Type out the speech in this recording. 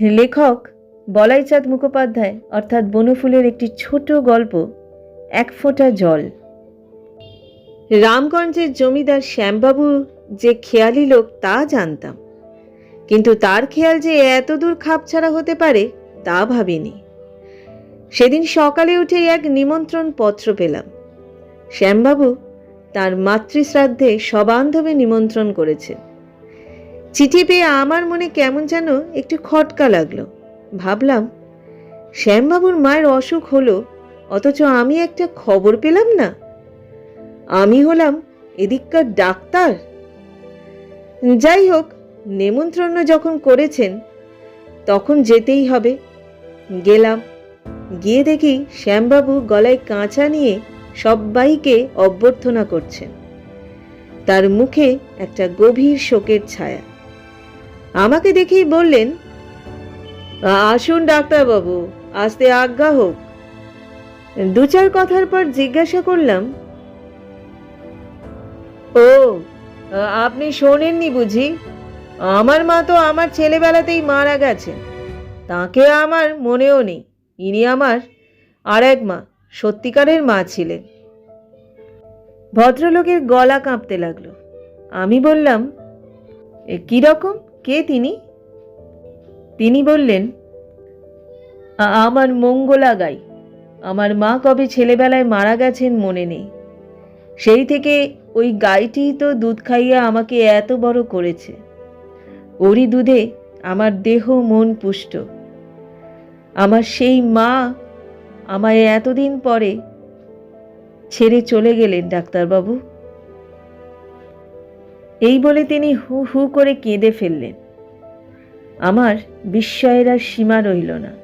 লেখক বলাইচাঁদ মুখোপাধ্যায়, অর্থাৎ বনফুলের একটি ছোট গল্প, এক ফোঁটা জল। রামগঞ্জের জমিদার শ্যামবাবু যে খেয়ালি লোক তা জানতাম। কিন্তু তার খেয়াল যে এত দূর খাপছাড়া হতে পারে, তা ভাবিনি। সেদিন সকালে উঠেই এক নিমন্ত্রণ পত্র পেলাম। শ্যামবাবু তার মাতৃশ্রাদ্ধে সবান্ধবে নিমন্ত্রণ করেছে চিঠি পেয়ে আমার মনে কেমন যেন একটু খটকা লাগল। ভাবলাম, শ্যামবাবুর মায়ের অসুখ হলো, অথচ আমি একটা খবর পেলাম না? আমি হলাম এদিককার ডাক্তার? যাই হোক, নেমন্ত্রণ যখন করেছেন, তখন যেতেই হবে। গেলাম, গিয়ে দেখি শ্যামবাবু গলায় কাঁচা নিয়ে সবাইকে অভ্যর্থনা করছেন। তার মুখে একটা গভীর শোকের ছায়া। আমাকে দেখেই বললেন আসুন ডাক্তারবাবু আসতে আজ্ঞা হোক। দু চার কথার পর জিজ্ঞাসা করলাম ও আপনি শোনেননি বুঝি? আমার মা তো আমার ছেলেবেলাতেই মারা গেছে। তাকে আমার মনেও নেই। ইনি আমার আর এক মা সত্যিকারের মা ছিলেন। ভদ্রলোকের গলা কাঁপতে লাগল। আমি বললাম "এ, কি তিনি? তিনি বললেন আমার মঙ্গলা গাই আমার মা কবে ছেলেবেলায় মারা গেছেন মনে নেই। সেই থেকে ওই গাইটিই তো দুধ খাইয়ে আমাকে এত বড় করেছে। ওরই দুধে আমার দেহ মন পুষ্ট। আমার সেই মা আমায় এতদিন পরে ছেড়ে চলে গেলেন ডাক্তারবাবু। এই বলে তিনি হু হু করে কেঁদে ফেললেন। আমার বিস্ময়ের আর সীমা রইল না।